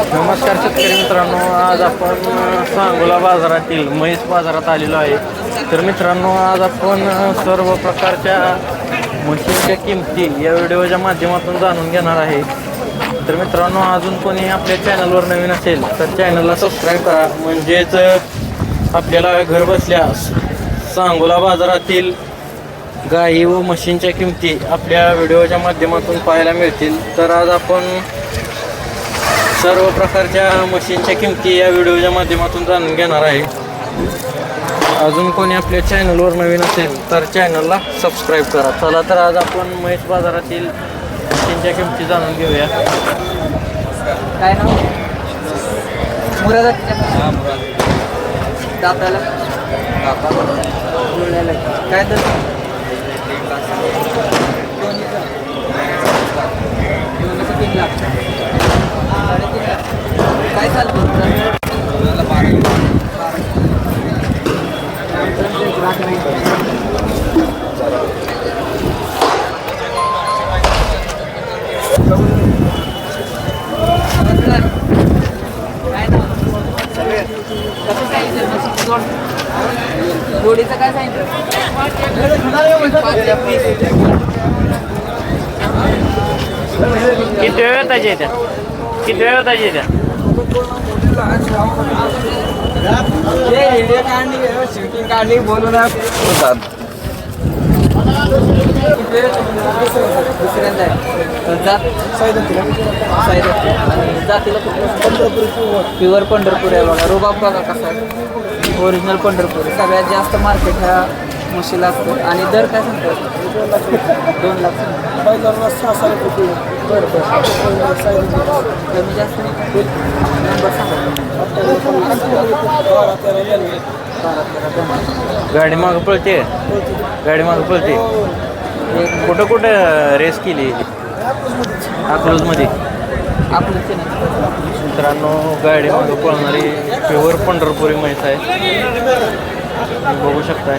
नमस्कार शेतकरी मित्रांनो आज आपण सांगोला बाजारातील म्हैस बाजारात आलेलो आहे. तर मित्रांनो आज आपण सर्व प्रकारच्या म्हशींच्या किमती या व्हिडिओच्या माध्यमातून जाणून घेणार आहे. तर मित्रांनो अजून कोणी आपल्या चॅनलवर नवीन असेल तर चॅनलला सबस्क्राईब करा. म्हणजेच आपल्याला घर बसल्या सांगोला बाजारातील गाई व म्हशींच्या किमती आपल्या व्हिडिओच्या माध्यमातून पाहायला मिळतील. तर आज आपण सर्व प्रकारच्या मशीनच्या किमती या व्हिडिओच्या माध्यमातून जाणून घेणार आहे. अजून कोणी आपल्या चॅनलवर नवीन असेल तर चॅनलला सबस्क्राईब करा. चला तर आज आपण महेश बाजारातील मशीनच्या किमती जाणून घेऊया. काय नाव? दाताला. जुळण्याला काय तर? काय चालतं नमस्कार काय नाव कसं सांगितलं म्हशीचं जोड जोडीचं काय सांगितलं पाचच्या पीस किती वेळ ताजी येत्या किती वेळ ताजी येत्या शूटिंग काढली बोलून दुसऱ्यांदा आहे जात आणि जातीला पंढरपूर प्युअर पंढरपूर आहे बघा. रुबाब बघा कसा आहे. ओरिजिनल पंढरपूर सगळ्यात जास्त मार्केट ह्या म्हशीला असतो. आणि दर काय सांगतात? दोन लाख. बरं बरं. कमी जास्त नाही नंबर सांगा. बारा तेरा दोन. गाडी मागं पळते. गाडी मागं पळते. एक कुठं कुठं रेस केली? अकलूजमध्ये. नाही. मित्रांनो गाडी मागं पळणारी प्युअर पंढरपुरी म्हैस आहे. बघू शकताय.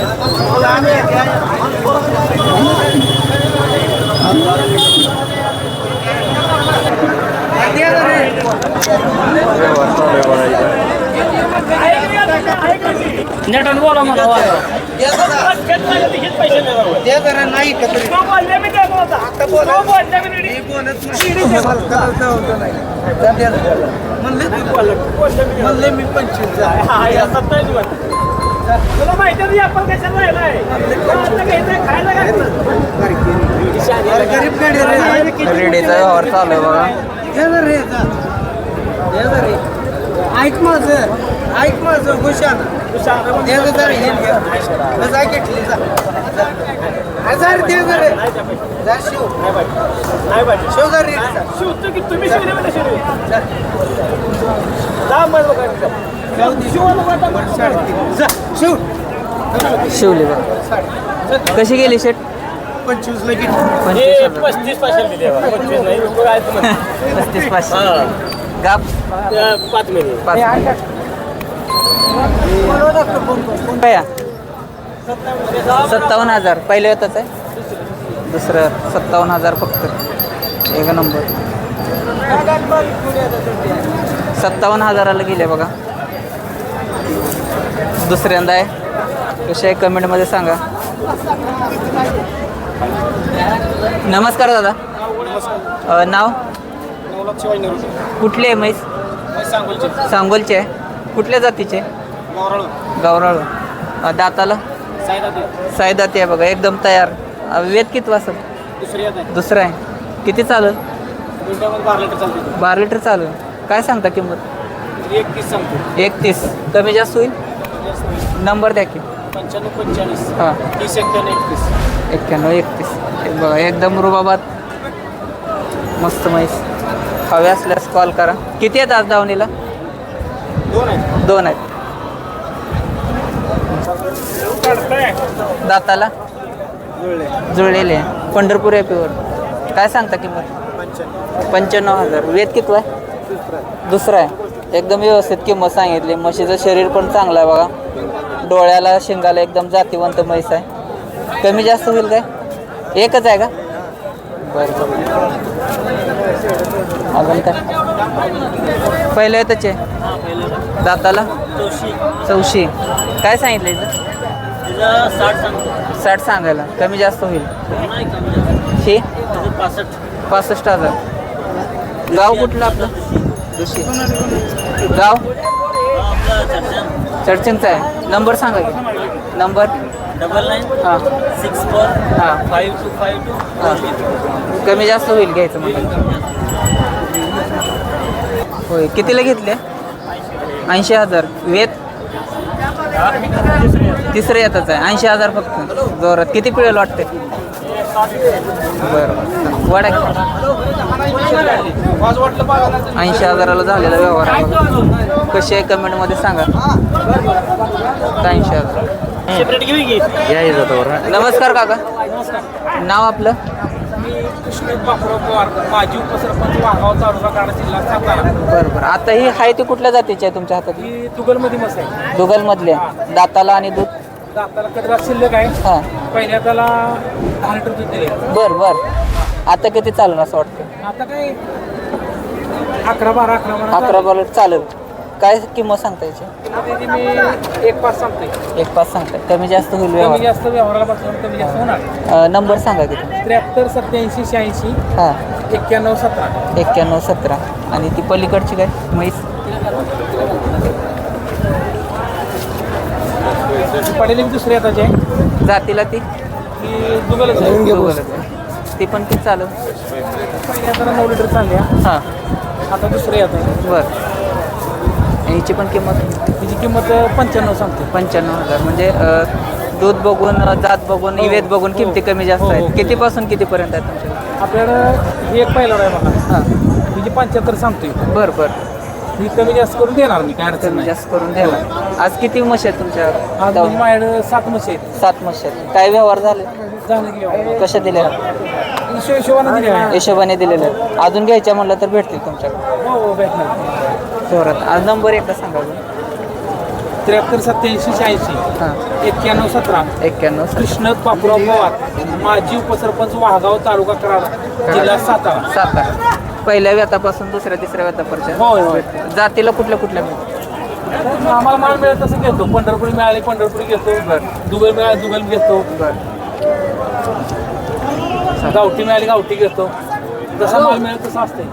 काय बातम्या व्यवहार चालू आहे बघा इथं. तुला माहिती आहे आपण कशाला राहिलाय खायला रेडीचा व्यवहार चालू आहे बघा ऐक माझं ऐक माझं हुशार जरा हे. हजार दे गं रे जा शिव नाही शिव जा रे जा. शिवतो की तुम्ही शिवले शिव. शिवले बघा. कशी गेली शेट? पंचवीस हे हजार. पस्तीस पाचशे दिले बा. पंचवीस नाही बघ आहे तुम्हाला. पस्तीस पाचशे. गाप. त्या पाच महिने पाच काय सत्तावन्न हजार. पहिले होतच आहे. दुसरं सत्तावन्न हजार फक्त. एक नंबर. सत्तावन्न हजाराला गेले बघा. दुसऱ्यांदा आहे. कसे आहे? कमेंटमध्ये सांगा. नमस्कार दादा. अ, नाव? कुठले आहे म्हैस? सांगोलचे. आहे. कुठल्या जातीचे? गावराळ अ, दाताला? सायदाती आहे बघा एकदम तयार. अ, वेद किती वाजत? दुसरं आहे. किती चालेल? बारा लिटर चालेल. काय सांगता किंमत? एकतीस सांगतो एकतीस. कमी जास्त होईल? नंबर द्या की. पंच्याण्णव पंचेचाळीस हां. तीस एक्क्याण्णव एकतीस. एक्क्याण्णव एकतीस. हे बघा एकदम रुबाबात मस्त म्हैस. हवे असल्यास कॉल करा. किती आहेत आज दावणीला दोन आहेत. दाताला? जुळलेले. पंढरपूर प्युअर काय सांगता किंमत? पंच्याण्णव. हजार. वेद किती आहे. दुसरा आहे. एकदम व्यवस्थित किंमत सांगितली. म्हशीचं शरीर पण चांगलं आहे बघा. डोळ्याला शिंगाला एकदम जातीवंत म्हैस आहे. कमी जास्त होईल काय? एकच आहे का? बरं बरं. अजून काय? पहिलं येतच दाताला? चौशी. काय सांगितलं इथं साठ सांगायला. कमी जास्त होईल. हे पासष्ट हजार. गाव कुठलं आपलं? गाव? चर्चिंगचा आहे. नंबर सांगा की. नंबर? डबल नाईन हां. सिक्स फोर हां. फाईव्ह टू फाईव्ह टू हां. कमी जास्त होईल घ्यायचं म्हणजे होय कितीला घेतले? ऐंशी हजार. वेत? तिसरं येतच आहे. ऐंशी हजार फक्त. जोरात. किती पिळेल वाटते बरं वाडा. ऐंशी हजाराला झालेला व्यवहार आहे. कशी आहे कमेंटमध्ये सांगा. ऐंशी हजार. नमस्कार काका. नाव आपलं? माजी उपसरपंच वाघाव तालुका जिल्हा सातारा बरं बरं आता ही आहे ती कुठल्या जातीची आहे तुमच्या हातात? ही दुगलमध्ये मस आहे. दाताला आणि दूध? दाताला कटरा शिल्लक आहे. हां. पहिल्या त्याला दहा लिटर दूध दिले बर बर. आता किती चालेल असं वाटतं? आता काय? अकरा बारा अकरा म्हणा अकरा बारा चालेल. काय किंमत सांगता याची? त्याची मी एक पाच सांगतोय. एक पाच सांगता कमी जास्त होईल कमी व्यवहार. जास्त व्यवहाराला बसल्यावर कमी जास्त होणार. अं, नंबर सांगा किती? त्र्याहत्तर सत्याऐंशी शहाऐंशी. हां. एक्क्याण्णव सतरा. एक्क्याण्णव सतरा. आणि ती पलीकडची काय? म्हैस? पडेल दुसऱ्या हाताची आहे जातीला ती? ती आहे. ती पण चालेल पहिल्या हाताला नऊ लिटर चालल्या हां. आता हात आहे बर. हिची पण किंमत? तिची किंमत पंच्याण्णव सांगते. पंच्याण्णव हजार. म्हणजे दूध बघून जात बघून हो, इवेत बघून हो. किमती कमी जास्त हो. आहेत. कितीपासून कितीपर्यंत आहे तुमच्याकडे? आपल्याकडं ही एक पहिला आहे बघा. हां. तिची पंच्याहत्तर सांगतोय. बरं बरं. ही कमी जास्त करून देणार मी काय अडचण कमी नाही. जास्त करून द्यायला आज किती म्हशी आहेत तुमच्या आज म्हणजे माझ्याकडे सात म्हशी आहेत. सात म्हशी आहेत. काय व्यवहार झाले? झालं की व्यवहार. कशा दिल्या? हिशो हिशोबानं दिली. आहे हिशोबाने दिलेले आहेत. अजून घ्यायच्या म्हणलं तर भेटतील तुमच्याकडे. हो हो भेटणार. जोरात. आज नंबर एकदा सांगा. त्र्याहत्तर सत्याऐंशी शहाऐंशी. हां. एक्क्याण्णव सतरा. एक्क्याण्णव कृष्ण बापूराव पवार. माजी उपसरपंच वाहगाव तालुका कराड. जिल्हा सातारा. सातारा. पहिल्या व्यतापासून दुसऱ्या तिसऱ्या व्यतापर्यंत होय जातीला कुठल्या कुठल्या मिळतात? आम्हाला माल मिळेल तसं घेतो. पंढरपुरी मिळाले पंढरपुरी घेतो. दुबई मिळाले दुबई घेतो. गावठी मिळाली गावठी घेतो. जसा माल मिळेल तसं असते